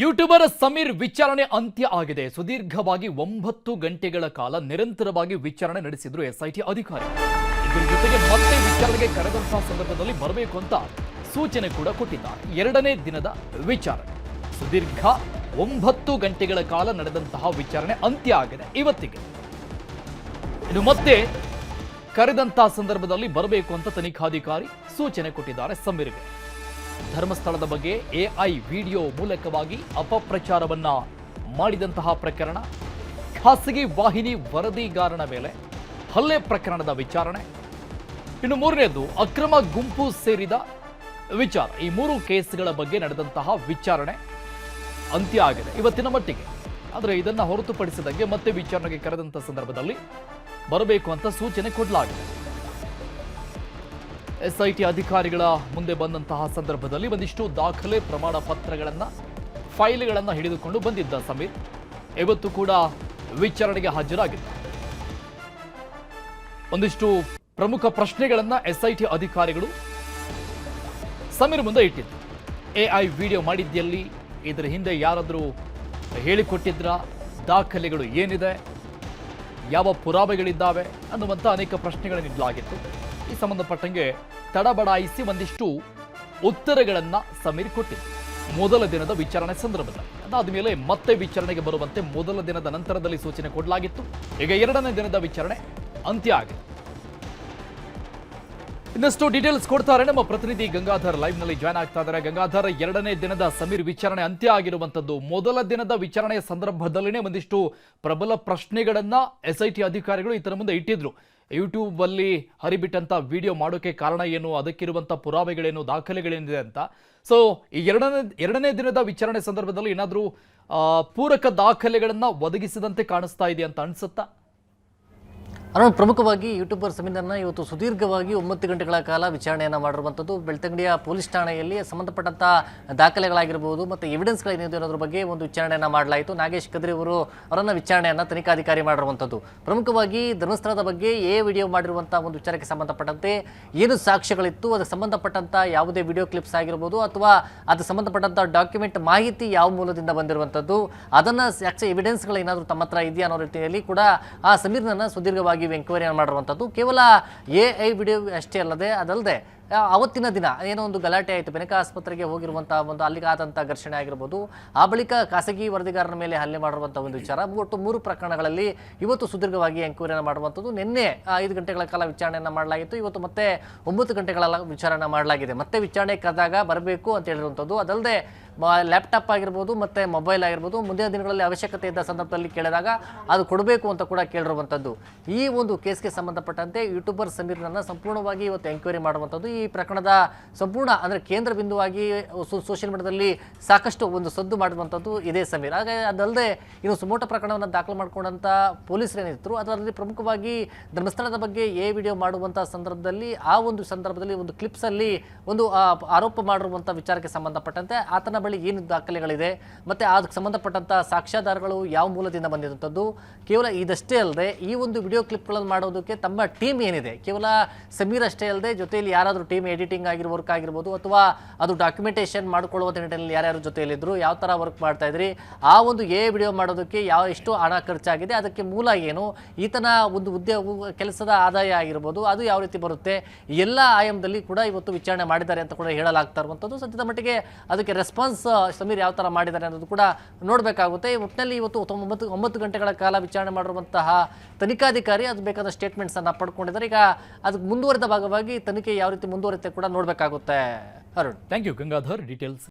YouTuber Sameer ವಿಚಾರಣೆ ಅಂತ್ಯ ಆಗಿದೆ. ಸುದೀರ್ಘವಾಗಿ ಒಂಬತ್ತು ಗಂಟೆಗಳ ಕಾಲ ನಿರಂತರವಾಗಿ ವಿಚಾರಣೆ ನಡೆಸಿದ್ರು ಎಸ್ಐಟಿ ಅಧಿಕಾರಿ. ಇದರ ಜೊತೆಗೆ ಮತ್ತೆ ವಿಚಾರಣೆಗೆ ಕರೆದಂತಹ ಸಂದರ್ಭದಲ್ಲಿ ಬರಬೇಕು ಅಂತ ಸೂಚನೆ ಕೂಡ ಕೊಟ್ಟಿದ್ದಾರೆ ಎರಡನೇ ದಿನದ ವಿಚಾರಣೆ. ಸುದೀರ್ಘ ಒಂಬತ್ತು ಗಂಟೆಗಳ ಕಾಲ ನಡೆದಂತಹ ವಿಚಾರಣೆ ಅಂತ್ಯ ಆಗಿದೆ ಇವತ್ತಿಗೆ. ಇನ್ನು ಮತ್ತೆ ಕರೆದಂತಹ ಸಂದರ್ಭದಲ್ಲಿ ಬರಬೇಕು ಅಂತ ತನಿಖಾಧಿಕಾರಿ ಸೂಚನೆ ಕೊಟ್ಟಿದ್ದಾರೆ ಸಮೀರ್ಗೆ. ಧರ್ಮಸ್ಥಳದ ಬಗ್ಗೆ ಎಐ ವಿಡಿಯೋ ಮೂಲಕವಾಗಿ ಅಪಪ್ರಚಾರವನ್ನ ಮಾಡಿದಂತಹ ಪ್ರಕರಣ. ಖಾಸಗಿ ವಾಹಿನಿ ವರದಿಗಾರನ ಮೇಲೆ ಹಲ್ಲೆ ಪ್ರಕರಣದ ವಿಚಾರಣೆ. ಇನ್ನು ಮೂರನೇದು, ಅಕ್ರಮ ಗುಂಪು ಸೇರಿದ ವಿಚಾರ. ಈ ಮೂರು ಕೇಸ್ಗಳ ಬಗ್ಗೆ ನಡೆದಂತಹ ವಿಚಾರಣೆ ಅಂತ್ಯ ಆಗಿದೆ. ಇವತ್ತಿನ ಮಟ್ಟಿಗೆ. ಆದರೆ ಇದನ್ನು ಹೊರತುಪಡಿಸಿದಂಗೆ ಮತ್ತೆ ವಿಚಾರಣೆಗೆ ಕರೆದಂತಹ ಸಂದರ್ಭದಲ್ಲಿ ಬರಬೇಕು ಅಂತ ಸೂಚನೆ ಕೊಡಲಾಗಿದೆ. ಎಸ್ಐಟಿ ಅಧಿಕಾರಿಗಳ ಮುಂದೆ ಬಂದಂತಹ ಸಂದರ್ಭದಲ್ಲಿ ಒಂದಿಷ್ಟು ದಾಖಲೆ ಪ್ರಮಾಣ ಪತ್ರಗಳನ್ನ, ಫೈಲ್ಗಳನ್ನ ಹಿಡಿದುಕೊಂಡು ಬಂದಿದ್ದ ಸಮೀರ್ ಇವತ್ತು ಕೂಡ ವಿಚಾರಣೆಗೆ ಹಾಜರಾಗಿದ್ದ. ಒಂದಿಷ್ಟು ಪ್ರಮುಖ ಪ್ರಶ್ನೆಗಳನ್ನು ಎಸ್ಐಟಿ ಅಧಿಕಾರಿಗಳು ಸಮೀರ್ ಮುಂದೆ ಇಟ್ಟಿದ್ರು ಎಐ ವಿಡಿಯೋ ಮಾಡಿದ್ದಲ್ಲಿ ಇದರ ಹಿಂದೆ ಯಾರಾದರೂ ಹೇಳಿಕೊಟ್ಟಿದ್ರ? ದಾಖಲೆಗಳು ಏನಿದೆ? ಯಾವ ಪುರಾವೆಗಳಿದ್ದಾವೆ? ಅನ್ನುವಂಥ ಅನೇಕ ಪ್ರಶ್ನೆಗಳನ್ನು ಇಡಲಾಗಿತ್ತು ಈ ಸಂಬಂಧಪಟ್ಟಂಗೆ ತಡಬಡಾಯಿಸಿ ಒಂದಿಷ್ಟು ಉತ್ತರಗಳನ್ನ ಸಮೀರ್ ಕೊಟ್ಟಿದೆ ಮೊದಲ ದಿನದ ವಿಚಾರಣೆ ಸಂದರ್ಭದಲ್ಲಿ. ಅದಾದ ಮೇಲೆ ಮತ್ತೆ ವಿಚಾರಣೆಗೆ ಬರುವಂತೆ ಮೊದಲ ದಿನದ ನಂತರದಲ್ಲಿ ಸೂಚನೆ ಕೊಡಲಾಗಿತ್ತು. ಈಗ ಎರಡನೇ ದಿನದ ವಿಚಾರಣೆ ಅಂತ್ಯ ಆಗಿದೆ. ಇನ್ನಷ್ಟು ಡೀಟೇಲ್ಸ್ ಕೊಡ್ತಾರೆ ನಮ್ಮ ಪ್ರತಿನಿಧಿ ಗಂಗಾಧರ್ ಲೈವ್ನಲ್ಲಿ ಜಾಯ್ನ್ ಆಗ್ತಾ ಇದ್ದಾರೆ. ಗಂಗಾಧರ್, ಎರಡನೇ ದಿನದ ಸಮೀರ್ ವಿಚಾರಣೆ ಅಂತ್ಯ ಆಗಿರುವಂತದ್ದು ಮೊದಲ ದಿನದ ವಿಚಾರಣೆಯ ಸಂದರ್ಭದಲ್ಲಿನೇ ಒಂದಿಷ್ಟು ಪ್ರಬಲ ಪ್ರಶ್ನೆಗಳನ್ನ ಎಸ್ಐಟಿ ಅಧಿಕಾರಿಗಳು ಈತನ ಮುಂದೆ ಇಟ್ಟಿದ್ರು. ಯೂಟ್ಯೂಬ್ ಅಲ್ಲಿ ಹರಿಬಿಟ್ಟಂತ ವಿಡಿಯೋ ಮಾಡೋಕೆ ಕಾರಣ ಏನು? ಅದಕ್ಕಿರುವಂಥ ಪುರಾವೆಗಳೇನು? ದಾಖಲೆಗಳೇನಿದೆ ಅಂತ? ಸೊ ಈ ಎರಡನೇ ಎರಡನೇ ದಿನದ ವಿಚಾರಣೆ ಸಂದರ್ಭದಲ್ಲಿ ಏನಾದರೂ ಪೂರಕ ದಾಖಲೆಗಳನ್ನು ಒದಗಿಸಿದಂತೆ ಕಾಣಿಸ್ತಾ ಇದೆ ಅಂತ ಅನ್ಸುತ್ತಾ? ಅರುಣ್, ಪ್ರಮುಖವಾಗಿ ಯೂಟ್ಯೂಬರ್ ಸಮೀರನ್ನ ಇವತ್ತು ಸುದೀರ್ಘವಾಗಿ ಒಂಬತ್ತು ಗಂಟೆಗಳ ಕಾಲ ವಿಚಾರಣೆಯನ್ನು ಮಾಡಿರುವಂಥದ್ದು. ಬೆಳ್ತಂಗಡಿಯ ಪೊಲೀಸ್ ಠಾಣೆಯಲ್ಲಿ ಸಂಬಂಧಪಟ್ಟಂಥ ದಾಖಲೆಗಳಾಗಿರ್ಬೋದು ಮತ್ತು ಎವಿಡೆನ್ಸ್ಗಳೇನಿದೆ ಅನ್ನೋದ್ರ ಬಗ್ಗೆ ಒಂದು ವಿಚಾರಣೆಯನ್ನು ಮಾಡಲಾಯಿತು. ನಾಗೇಶ್ ಕದ್ರಿ ಅವರು ಅವರನ್ನು ವಿಚಾರಣೆಯನ್ನು ತನಿಖಾಧಿಕಾರಿ ಮಾಡಿರುವಂಥದ್ದು. ಪ್ರಮುಖವಾಗಿ ಧರ್ಮಸ್ಥಳದ ಬಗ್ಗೆ ಎ ವಿಡಿಯೋ ಮಾಡಿರುವಂಥ ಒಂದು ವಿಚಾರಕ್ಕೆ ಸಂಬಂಧಪಟ್ಟಂತೆ ಏನು ಸಾಕ್ಷ್ಯಗಳಿತ್ತು, ಅದಕ್ಕೆ ಸಂಬಂಧಪಟ್ಟಂಥ ಯಾವುದೇ ವಿಡಿಯೋ ಕ್ಲಿಪ್ಸ್ ಆಗಿರ್ಬೋದು ಅಥವಾ ಅದಕ್ಕೆ ಸಂಬಂಧಪಟ್ಟಂಥ ಡಾಕ್ಯುಮೆಂಟ್ ಮಾಹಿತಿ ಯಾವ ಮೂಲದಿಂದ ಬಂದಿರುವಂಥದ್ದು, ಅದನ್ನು ಸಾಕ್ಷ್ಯ ಎವಿಡೆನ್ಸ್ಗಳೇನಾದರೂ ತಮ್ಮ ಹತ್ರ ಇದೆಯಾ ಅನ್ನೋ ರೀತಿಯಲ್ಲಿ ಕೂಡ ಆ ಸಮೀರ್ನನ್ನು ಸುದೀರ್ಘವಾಗಿ ಎಂಕ್ವೈರಿಯನ್ನು ಮಾಡಿರುವಂಥದ್ದು ಕೇವಲ ಎ ಐ ವಿಡಿಯೋ ಅಷ್ಟೇ ಅಲ್ಲದೆ ಅದಲ್ಲದೆ ಅವತ್ತಿನ ದಿನ ಏನೋ ಒಂದು ಗಲಾಟೆ ಆಯಿತು. ಬೆನಕ ಆಸ್ಪತ್ರೆಗೆ ಹೋಗಿರುವಂಥ ಒಂದು ಅಲ್ಲಿಗೆ ಆದಂಥ ಘರ್ಷಣೆ ಆಗಿರ್ಬೋದು. ಆ ಬಳಿಕ ಖಾಸಗಿ ವರದಿಗಾರನ ಮೇಲೆ ಹಲ್ಲೆ ಮಾಡಿರುವಂಥ ಒಂದು ವಿಚಾರ. ಒಟ್ಟು ಮೂರು ಪ್ರಕರಣಗಳಲ್ಲಿ ಇವತ್ತು ಸುದೀರ್ಘವಾಗಿ ಎಂಕ್ವೈರಿಯನ್ನು ಮಾಡುವಂಥದ್ದು. ನಿನ್ನೆ ಐದು ಗಂಟೆಗಳ ಕಾಲ ವಿಚಾರಣೆಯನ್ನು ಮಾಡಲಾಗಿತ್ತು. ಇವತ್ತು ಮತ್ತೆ ಒಂಬತ್ತು ಗಂಟೆಗಳ ವಿಚಾರಣೆ ಮಾಡಲಾಗಿದೆ. ಮತ್ತೆ ವಿಚಾರಣೆ ಕರೆದಾಗ ಬರಬೇಕು ಅಂತ ಹೇಳಿರುವಂಥದ್ದು. ಅದಲ್ಲದೆ ಲ್ಯಾಪ್ಟಾಪ್ ಆಗಿರ್ಬೋದು, ಮತ್ತು ಮೊಬೈಲ್ ಆಗಿರ್ಬೋದು, ಮುಂದಿನ ದಿನಗಳಲ್ಲಿ ಅವಶ್ಯಕತೆ ಇದ್ದ ಸಂದರ್ಭದಲ್ಲಿ ಕೇಳಿದಾಗ ಅದು ಕೊಡಬೇಕು ಅಂತ ಕೂಡ ಕೇಳಿರುವಂಥದ್ದು. ಈ ಒಂದು ಕೇಸ್ಗೆ ಸಂಬಂಧಪಟ್ಟಂತೆ ಯೂಟ್ಯೂಬರ್ ಸಮೀರ್ನನ್ನು ಸಂಪೂರ್ಣವಾಗಿ ಇವತ್ತು ಎಂಕ್ವೈರಿ ಮಾಡುವಂಥದ್ದು. ಈ ಪ್ರಕರಣದ ಸಂಪೂರ್ಣ, ಅಂದರೆ ಕೇಂದ್ರ ಬಿಂದುವಾಗಿ ಸೋಷಿಯಲ್ ಮೀಡಿಯಾದಲ್ಲಿ ಸಾಕಷ್ಟು ಒಂದು ಸದ್ದು ಮಾಡುವಂಥದ್ದು ಇದೇ ಸಮೀರ್. ಹಾಗೆ ಅದಲ್ಲದೆ ಇನ್ನು ಸುಮೋಟ ಪ್ರಕರಣವನ್ನು ದಾಖಲು ಮಾಡಿಕೊಂಡಂಥ ಪೊಲೀಸರೇನಿದ್ರು ಅದರಲ್ಲಿ ಪ್ರಮುಖವಾಗಿ ಧರ್ಮಸ್ಥಳದ ಬಗ್ಗೆ ಎ ವಿಡಿಯೋ ಮಾಡುವಂಥ ಸಂದರ್ಭದಲ್ಲಿ, ಆ ಒಂದು ಸಂದರ್ಭದಲ್ಲಿ ಒಂದು ಕ್ಲಿಪ್ಸಲ್ಲಿ ಒಂದು ಆರೋಪ ಮಾಡಿರುವಂಥ ವಿಚಾರಕ್ಕೆ ಸಂಬಂಧಪಟ್ಟಂತೆ ಆತನ ಬಳಿ ಏನು ದಾಖಲೆಗಳಿದೆ, ಮತ್ತು ಅದಕ್ಕೆ ಸಂಬಂಧಪಟ್ಟಂಥ ಸಾಕ್ಷ್ಯಾಧಾರಗಳು ಯಾವ ಮೂಲದಿಂದ ಬಂದಿರುವಂಥದ್ದು ಕೇವಲ ಇದಷ್ಟೇ ಅಲ್ಲದೆ, ಈ ಒಂದು ವಿಡಿಯೋ ಕ್ಲಿಪ್ಗಳನ್ನು ಮಾಡೋದಕ್ಕೆ ತಮ್ಮ ಟೀಮ್ ಏನಿದೆ, ಕೇವಲ ಸಮೀರ್ ಅಷ್ಟೇ ಅಲ್ಲದೆ, ಜೊತೆಯಲ್ಲಿ ಯಾರಾದರೂ ಟೀಮ್ ಎಡಿಟಿಂಗ್ ಆಗಿರೋ ವರ್ಕ್ ಆಗಿರ್ಬೋದು ಅಥವಾ ಅದು ಡಾಕ್ಯುಮೆಂಟೇಷನ್ ಮಾಡ್ಕೊಳ್ಳುವ ನಿಟ್ಟಿನಲ್ಲಿ ಯಾರ್ಯಾರು ಜೊತೆಯಲ್ಲಿದ್ದರು ಯಾವ ಥರ ವರ್ಕ್ ಮಾಡ್ತಾ ಇದ್ರಿ, ಆ ಒಂದು ಎ ವಿಡಿಯೋ ಮಾಡೋದಕ್ಕೆ ಯಾವ ಎಷ್ಟು ಹಣ ಖರ್ಚಾಗಿದೆ, ಅದಕ್ಕೆ ಮೂಲ ಏನು, ಈತನ ಒಂದು ಉದ್ಯೋಗ ಕೆಲಸದ ಆದಾಯ ಆಗಿರ್ಬೋದು, ಅದು ಯಾವ ರೀತಿ ಬರುತ್ತೆ, ಎಲ್ಲ ಆಯಾಮದಲ್ಲಿ ಕೂಡ ಇವತ್ತು ವಿಚಾರಣೆ ಮಾಡಿದ್ದಾರೆ ಅಂತ ಕೂಡ ಹೇಳಲಾಗ್ತಾ ಇರುವಂಥದ್ದು. ಸದ್ಯದ ಮಟ್ಟಿಗೆ ಅದಕ್ಕೆ ರೆಸ್ಪಾನ್ಸ್ ಸಮೀರ್ ಯಾವ ಥರ ಮಾಡಿದ್ದಾರೆ ಅನ್ನೋದು ಕೂಡ ನೋಡಬೇಕಾಗುತ್ತೆ. ಒಟ್ಟಿನಲ್ಲಿ ಇವತ್ತು ಒಂಬತ್ತು ಒಂಬತ್ತು ಗಂಟೆಗಳ ಕಾಲ ವಿಚಾರಣೆ ಮಾಡಿರುವಂತಹ ತನಿಖಾಧಿಕಾರಿ, ಅದು ಬೇಕಾದ ಸ್ಟೇಟ್ಮೆಂಟ್ಸನ್ನು ಪಡ್ಕೊಂಡಿದ್ದಾರೆ. ಈಗ ಅದಕ್ಕೆ ಮುಂದುವರೆದ ಭಾಗವಾಗಿ ತನಿಖೆ ಯಾವ ರೀತಿ ಮುಂದುವರಿತೆ ಕೂಡ ನೋಡಬೇಕಾಗುತ್ತೆ. Arun. Thank you Gangadhar details